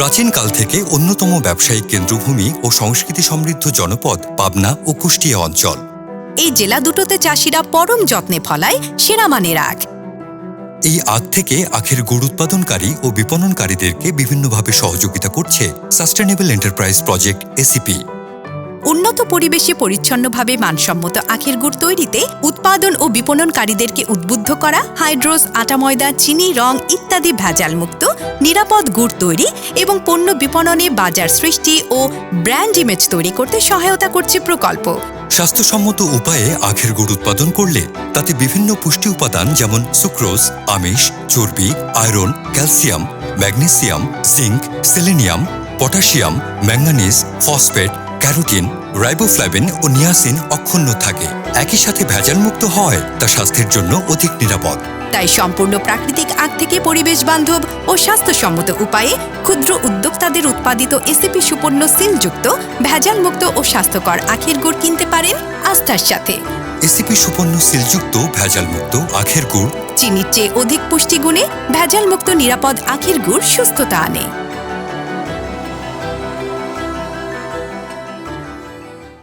প্রাচীনকাল থেকে অন্যতম ব্যবসায়িক কেন্দ্রভূমি ও সংস্কৃতি সমৃদ্ধ জনপদ পাবনা ও কুষ্টিয়া অঞ্চল। এই জেলা দুটোতে চাষিরা পরম যত্নে ফলায় সেরা মানের আখ। এই আখ থেকে আখের গুড় উৎপাদনকারী ও বিপণনকারীদেরকে বিভিন্নভাবে সহযোগিতা করছে সাস্টেনেবল এন্টারপ্রাইজ প্রজেক্ট এসিপি উন্নত পরিবেশে পরিচ্ছন্নভাবে মানসম্মত আখের গুড় তৈরিতে উৎপাদন ও বিপণনকারীদেরকে উদ্বুদ্ধ করা, হাইড্রোস, আটা, ময়দা, চিনি, রং ইত্যাদি ভেজাল মুক্ত নিরাপদ গুড় তৈরি এবং পণ্য বিপণনে বাজার সৃষ্টি ও ব্র্যান্ড ইমেজ তৈরি করতে সহায়তা করছে প্রকল্প। স্বাস্থ্যসম্মত উপায়ে আখের গুড় উৎপাদন করলে তাতে বিভিন্ন পুষ্টি উপাদান যেমন সুক্রোজ, আমিষ, চর্বি, iron, calcium, magnesium zinc selenium, potassium manganese phosphate carotene riboflavin ও নিয়াসিন অক্ষুণ্ণ থাকে। একই সাথে ভেজালমুক্ত হয় তা স্বাস্থ্যের জন্য অধিক নিরাপদ। তাই সম্পূর্ণ প্রাকৃতিক আখ থেকে পরিবেশ বান্ধব ও স্বাস্থ্যসম্মত উপায়ে ক্ষুদ্র উদ্যোক্তাদের উৎপাদিত এসিপি সুপর্ণ সিলযুক্ত ভেজালমুক্ত ও স্বাস্থ্যকর আখের গুড় কিনতে পারেন আস্থার সাথে। এসিপি সুপর্ণ সিলযুক্ত ভেজালমুক্ত আখের গুড়। চিনির চেয়ে অধিক পুষ্টিগুণে ভেজালমুক্ত নিরাপদ আখের গুড় সুস্থতা আনে।